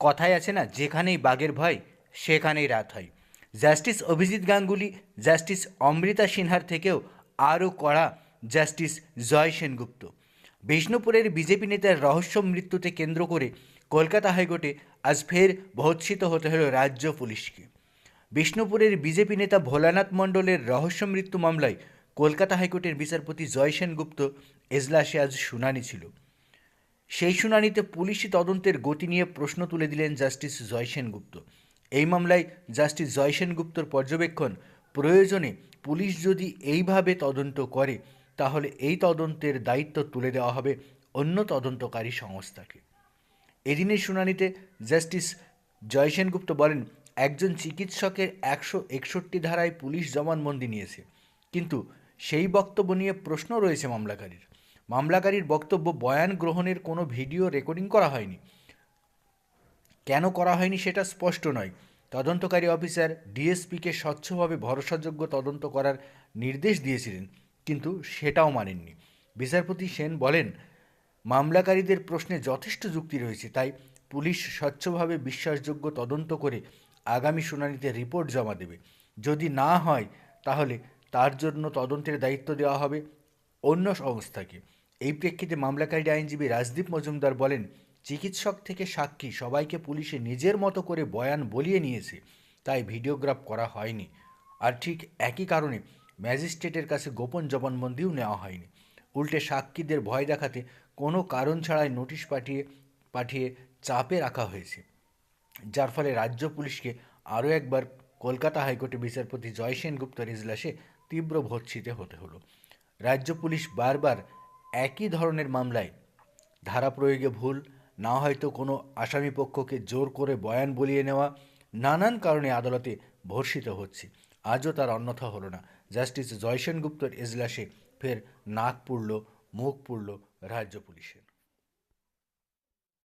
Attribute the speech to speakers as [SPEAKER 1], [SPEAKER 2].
[SPEAKER 1] কথায় আছে না, যেখানেই বাঘের ভয়, সেখানেই রাত হয়। জাস্টিস অভিজিৎ গাঙ্গুলি, জাস্টিস অমৃতা সিনহার থেকেও আরও কড়া জাস্টিস জয় সেনগুপ্ত। বিষ্ণুপুরের বিজেপি নেতার রহস্য মৃত্যুতে কেন্দ্র করে কলকাতা হাইকোর্টে আজ ফের ভৎসিত হতে হল রাজ্য পুলিশকে। বিষ্ণুপুরের বিজেপি নেতা ভোলানাথ মণ্ডলের রহস্য মৃত্যু মামলায় কলকাতা হাইকোর্টের বিচারপতি জয় সেনগুপ্ত এজলাসে আজ শুনানি ছিল। সেই শুনানিতে পুলিশি তদন্তের গতি নিয়ে প্রশ্ন তুলে দিলেন জাস্টিস জয় সেনগুপ্ত। এই মামলায় জাস্টিস জয় সেনগুপ্তর পর্যবেক্ষণ প্রয়োজনে পুলিশ যদি এইভাবে তদন্ত করে, তাহলে এই তদন্তের দায়িত্ব তুলে দেওয়া হবে অন্য তদন্তকারী সংস্থাকে। এদিনের শুনানিতে জাস্টিস জয় সেনগুপ্ত বলেন, একজন চিকিৎসকের একশো একষট্টি ধারায় পুলিশ জবানবন্দি নিয়েছে। কিন্তু সেই বক্তব্য নিয়ে প্রশ্ন রয়েছে মামলাকারীর। মামলাকারীর বক্তব্য বয়ান গ্রহণের কোনো ভিডিও রেকর্ডিং করা হয়নি। কেন করা হয়নি সেটা স্পষ্ট নয়। তদন্তকারী অফিসার ডিএসপিকে স্বচ্ছভাবে ভরসাযোগ্য তদন্ত করার নির্দেশ দিয়েছিলেন, কিন্তু সেটাও মানেননি। বিচারপতি সেন বলেন, মামলাকারীদের প্রশ্নে যথেষ্ট যুক্তি রয়েছে, তাই পুলিশ স্বচ্ছভাবে বিশ্বাসযোগ্য তদন্ত করে আগামী শুনানিতে রিপোর্ট জমা দেবে। যদি না হয়, তাহলে তার জন্য তদন্তের দায়িত্ব দেওয়া হবে অন্য সংস্থাকে। এই প্রেক্ষিতে মামলাকারী আইনজীবী রাজদীপ মজুমদার বলেন, চিকিৎসক থেকে সাক্ষী সবাইকে পুলিশে নিজের মতো করে বয়ান বলিয়ে নিয়েছে, তাই ভিডিওগ্রাফ করা হয়নি। আর ঠিক একই কারণে ম্যাজিস্ট্রেটের কাছে গোপন জবানবন্দিও নেওয়া হয়নি। উল্টে সাক্ষীদের ভয় দেখাতে কোনো কারণ ছাড়াই নোটিশ পাঠিয়ে পাঠিয়ে চাপে রাখা হয়েছে। যার ফলে রাজ্য পুলিশকে আরও একবার কলকাতা হাইকোর্টে বিচারপতি জয় সেনগুপ্তের ইজলাসে তীব্র ভর্ৎসিতে হতে হলো। রাজ্য পুলিশ বারবার একই ধরনের মামলায় ধারা প্রয়োগে ভুল, না হয়তো কোনো আসামিপক্ষকে জোর করে বয়ান বলিয়ে নেওয়া, নানান কারণে আদালতে ভর্ষিত হচ্ছে। আজও তার অন্যথা হলো না। জাস্টিস জয়সেন গুপ্তর এজলাসে ফের নাক পুড়ল, মুখ পুড়ল রাজ্য পুলিশের।